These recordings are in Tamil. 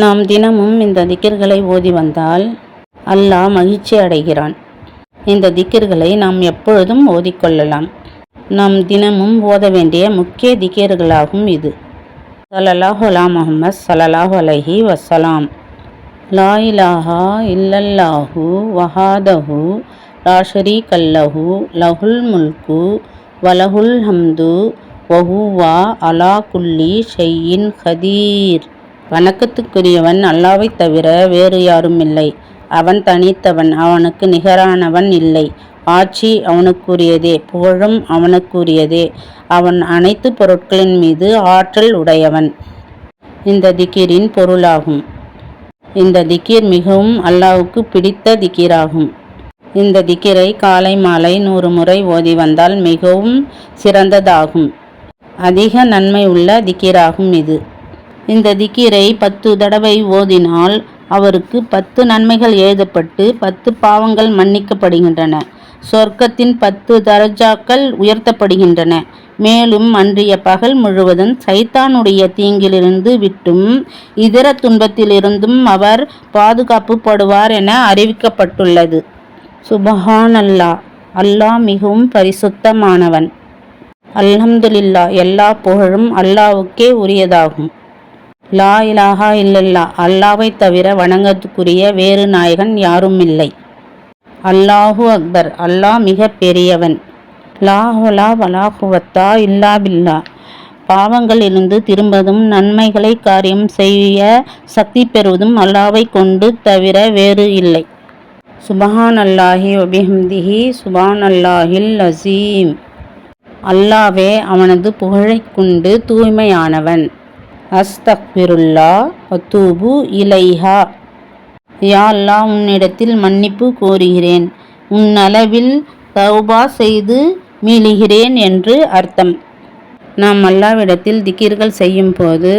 நாம் தினமும் இந்த திக்கிர்களை ஓதி வந்தால் அல்லாஹ் மகிழ்ச்சி அடைகிறான். இந்த திக்கிர்களை நாம் எப்பொழுதும் ஓதிக்கொள்ளலாம். நாம் தினமும் ஓத வேண்டிய முக்கிய திக்கிர்களாகும் இது. சலலாஹுலா முகமது முஹம்மத் அலஹி வசலாம் லா இலாஹா இல்லல்லாஹு வஹாதஹு ராஷரி கல்லஹு லஹுல் முல்கு வலஹுல் ஹம்து வஹுவா அலா குல்லி ஷையின் ஹதீர். வணக்கத்துக்குரியவன் அல்லாவைத் தவிர வேறு யாரும் இல்லை அவன் தனித்தவன் அவனுக்கு நிகரானவன் இல்லை. ஆட்சி அவனுக்குரியதே புகழும் அவனுக்குரியதே. அவன் அனைத்து பொருட்களின் மீது ஆற்றல் உடையவன். இந்த திக்கீரின் பொருளாகும். இந்த திக்கீர் மிகவும் அல்லாவுக்கு பிடித்த திக்கிராகும். இந்த திக்கிரை காலை மாலை நூறு முறை ஓதி வந்தால் மிகவும் சிறந்ததாகும். அதிக நன்மை உள்ள திக்கிராகும் இது. இந்த திக்கிரை பத்து தடவை ஓதினால் அவருக்கு பத்து நன்மைகள் எழுதப்பட்டு பத்து பாவங்கள் மன்னிக்கப்படுகின்றன. சொர்க்கத்தின் பத்து தரஜாக்கள் உயர்த்தப்படுகின்றன. மேலும் அன்றைய பகல் முழுவதும் சைத்தானுடைய தீங்கிலிருந்து விட்டும் இதர துன்பத்திலிருந்தும் அவர் பாதுகாப்புப்படுவார் என அறிவிக்கப்பட்டுள்ளது. சுபஹான் அல்லாஹ் அல்லாஹ் மிகவும் பரிசுத்தமானவன். அல்ஹம்துலில்லா எல்லா புகழும் அல்லாவுக்கே உரியதாகும். லா இலாஹா இல்லல்லா. அல்லாவை தவிர வணங்கத்துக்குரிய வேறு நாயகன் யாரும் இல்லை அல்லாஹு அக்பர். அல்லாஹ் மிக பெரியவன். லா வலாஹுவத்தா இல்லா பில்லா. பாவங்களிலிருந்து திரும்பதும் நன்மைகளை காரியம் செய்ய சக்தி பெறுவதும் அல்லாவை கொண்டு தவிர வேறு இல்லை. சுபஹான் அல்லாஹி வபிஹம்திஹி சுபான் அல்லாஹில் அசீம். அல்லாவே அவனது புகழைக் கொண்டு தூய்மையானவன். அஸ்தக்பிருல்லா அத்தூபு இலைஹா. யா அல்லாஹ் உன்னிடத்தில் மன்னிப்பு கோருகிறேன். உன் அளவில் தௌபா செய்து மீளுகிறேன் என்று அர்த்தம். நாம் அல்லாவிடத்தில் திக்கிர்கள் செய்யும் போது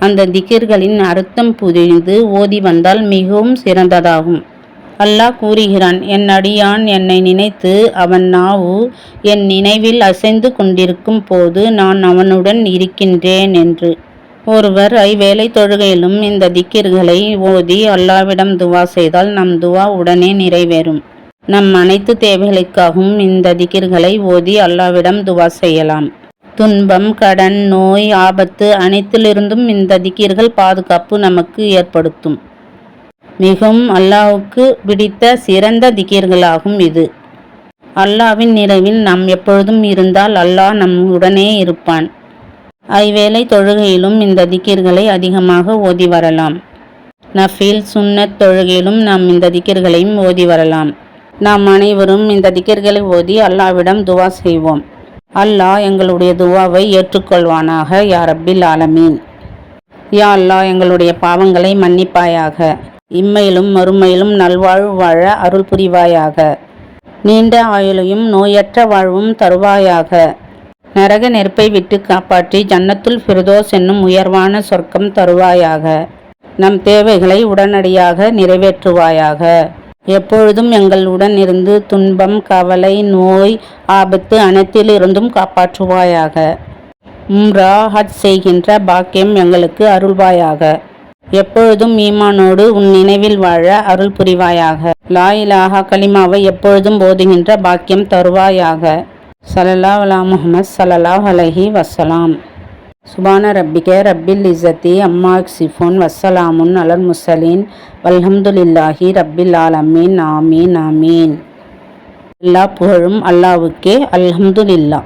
அந்த திக்கிர்களின் அர்த்தம் புரிந்து ஓதி வந்தால் மிகவும் சிறந்ததாகும். அல்லாஹ் கூறுகிறான் என் அடியான் என்னை நினைத்து அவன் நாவு என் நினைவில் அசைந்து கொண்டிருக்கும் போது நான் அவனுடன் இருக்கின்றேன் என்று. ஒருவர் ஐவேளை தொழுகையிலும் இந்த திக்கிர்களை ஓதி அல்லாவிடம் துவா செய்தால் நம் துவா உடனே நிறைவேறும். நம் அனைத்து தேவைகளுக்காகவும் இந்த திக்கிர்களை ஓதி அல்லாவிடம் துவா செய்யலாம். துன்பம் கடன் நோய் ஆபத்து அனைத்திலிருந்தும் இந்த திக்கிர்கள் பாதுகாப்பு நமக்கு ஏற்படுத்தும். மிகவும் அல்லாவுக்கு பிடித்த சிறந்த திக்கிர்களாகும் இது. அல்லாவின் நிறைவில் நாம் எப்பொழுதும் இருந்தால் அல்லாஹ் நம் உடனே இருப்பான். ஐவேளை தொழுகையிலும் இந்த திக்கிர்களை அதிகமாக ஓதி வரலாம். நஃபீல் சுன்னத் தொழுகையிலும் நாம் இந்த திக்கிர்களையும் ஓதி வரலாம். நாம் அனைவரும் இந்த திக்கிர்களை ஓதி அல்லாவிடம் துவா செய்வோம். அல்லாஹ் எங்களுடைய துவாவை ஏற்றுக்கொள்வானாக யா ரப்பில் ஆலமீன். யா அல்லாஹ் எங்களுடைய பாவங்களை மன்னிப்பாயாக. இம்மையிலும் மறுமையிலும் நல்வாழ்வு வாழ அருள் புரிவாயாக. நீண்ட ஆயுளையும் நோயற்ற வாழ்வும் தருவாயாக. நரக நெருப்பை விட்டு காப்பாற்றி ஜன்னத்துல் ஃபிர்தோஸ் என்னும் உயர்வான சொர்க்கம் தருவாயாக. நம் தேவைகளை உடனடியாக நிறைவேற்றுவாயாக. எப்பொழுதும் எங்களுடன் இருந்து துன்பம் கவலை நோய் ஆபத்து அனைத்திலிருந்தும் காப்பாற்றுவாயாக. உம்ரா ஹஜ் செய்கின்ற பாக்கியம் எங்களுக்கு அருள்வாயாக. எப்பொழுதும் ஈமானோடு உன் நினைவில் வாழ அருள் புரிவாயாக. லாயிலாக இலாஹா கலிமாவை எப்பொழுதும் போதுகின்ற பாக்கியம் தருவாயாக. சலல்லா அலா முஹம்மத் சலல்லா அலைஹி வசலாம் சுபான ரப்பிக ரப்பில் இசத்தி அம்மா சிஃபோன் வசலாமுன் அலர் முசலீன் வல்ஹம்துலில்லாஹி ரப்பில் ஆலமீன். ஆமீன் ஆமீன். எல்லா புகழும் அல்லாவுக்கே அல்ஹம்துலில்லா